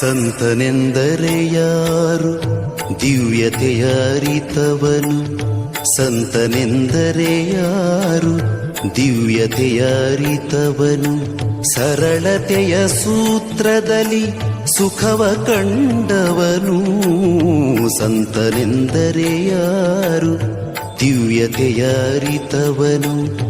ಸಂತನೆಂದರೆ ಯಾರು ದಿವ್ಯತೆಯ ಅರಿತವನು ಸಂತನೆಂದರೆ ಯಾರು ದಿವ್ಯತೆಯ ಅರಿತವನು ಸರಳತೆಯ ಸೂತ್ರದಲ್ಲಿ ಸುಖವ ಕಂಡವನು. ಸಂತನೆಂದರೆ ಯಾರು ದಿವ್ಯತೆಯ ಅರಿತವನು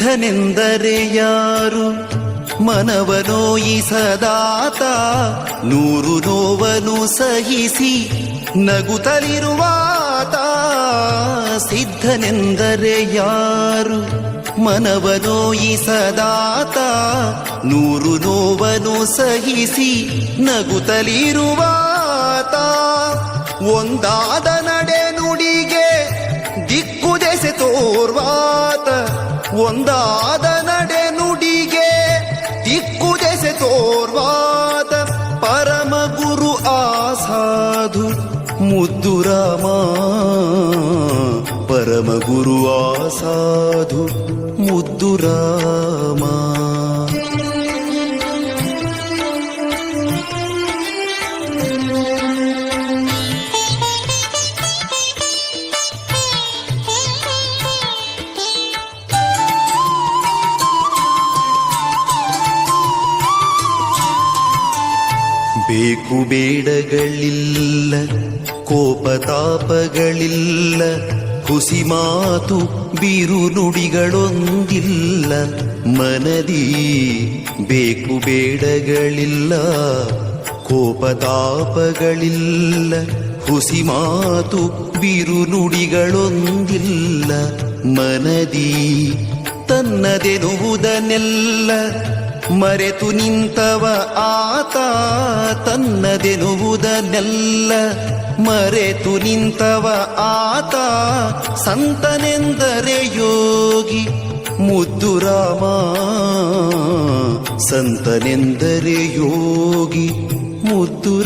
ಸಿದ್ಧನೆಂದರೆ ಯಾರು? ಮನವ ನೋಯಿಸದಾತ ನೂರು ನೋವನು ಸಹಿಸಿ ನಗುತ್ತಲಿರುವಾತ ಸಿದ್ಧನೆಂದರೆ ಯಾರು? ಮನವ ನೋಯಿಸದಾತ ನೂರು ನೋವನು ಸಹಿಸಿ ನಗುತ್ತಲಿರುವಾತ ಒಂದಾದ ಒಂದಾದ ನಡೆ ನುಡಿಗೆ ದಿಕ್ಕು ದೆಸೆ ತೋರ್ವಾದ ಪರಮ ಗುರು ಆಸಾಧು ಮುದ್ದು ರಾಮ ಪರಮ ಗುರು ಆಸಾಧು ಮುದ್ದು ರಾಮ ಬೇಕು ಬೇಡಗಳಿಲ್ಲ, ಕೋಪತಾಪಗಳಿಲ್ಲ ಹುಸಿ ಮಾತು ಬಿರು ನುಡಿಗಳೊಂದಿಲ್ಲ. ಮನದಿ ಬೇಕು ಬೇಡಗಳಿಲ್ಲ, ಕೋಪತಾಪಗಳಿಲ್ಲ ಹುಸಿ ಮಾತು ಬಿರು ನುಡಿಗಳೊಂದಿಲ್ಲ. ಮನದಿ ತನ್ನದೆನುವುದನ್ನೆಲ್ಲ ಮರೆತು ನಿಂತವ ಆತ ತನ್ನದೆನುವುದನ್ನೆಲ್ಲ ಮರೆತು ನಿಂತವ ಆತ ಸಂತನೆಂದರೆ ಯೋಗಿ ಮುದ್ದು ರಾಮ ಸಂತನೆಂದರೆ ಯೋಗಿ ಮುದ್ದು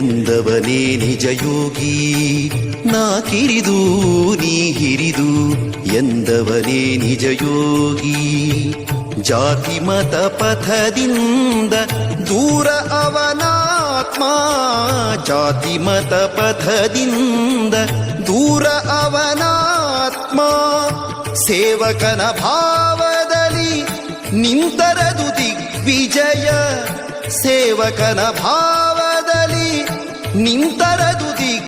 ಎಂದವನೇ ನಿಜ ಯೋಗಿ, ನಾ ಕಿರಿದು, ನೀ ಹಿರಿದು ಎಂದವನೇ ನಿಜ ಯೋಗಿ. ಜಾತಿ ಮತ ಪಥದಿಂದ ದೂರ ಅವನಾತ್ಮ, ಜಾತಿ ಮತ ಪಥದಿಂದ ದೂರ ಅವನಾತ್ಮ. ಸೇವಕನ ಭಾವದಲ್ಲಿ ನಿಂತರದು ದಿಗ್ವಿಜಯ, ಸೇವಕನ ಭಾವದಲ್ಲಿ ನಿಂತರದುದಿ